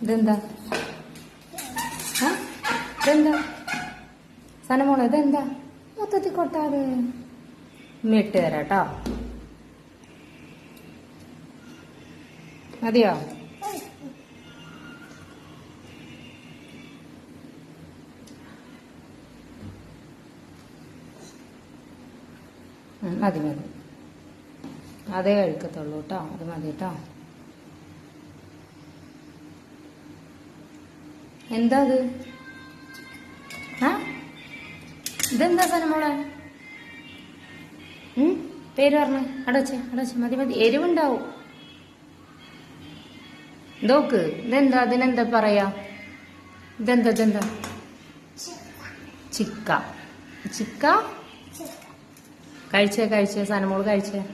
ഇതെന്താ? ആ? ഇതെന്താ? സനമോളെ ഇതെന്താ? മൊത്തത്തിൽ കൊട്ടാറ് ഇട്ട് തരാം കേട്ടോ മതിയോ? മതി മതി. അതേ കഴിക്കത്തുള്ളൂ കേട്ടോ അത് മതി കേട്ടോ എന്താ അത് ആ? ഇതെന്താ സാധനം മോളെ? പേര് പറഞ്ഞു. അടച്ചേ അടച്ചേ മതി മതി. എരിവുണ്ടാവും. നോക്ക് ഇതെന്താ? അതിനെന്താ പറയാ? ഇതെന്താ ഇതെന്താ? ചിക്ക. ചിക്ക? കഴിച്ചേ കഴിച്ചേ. മോൾ കഴിച്ചേ.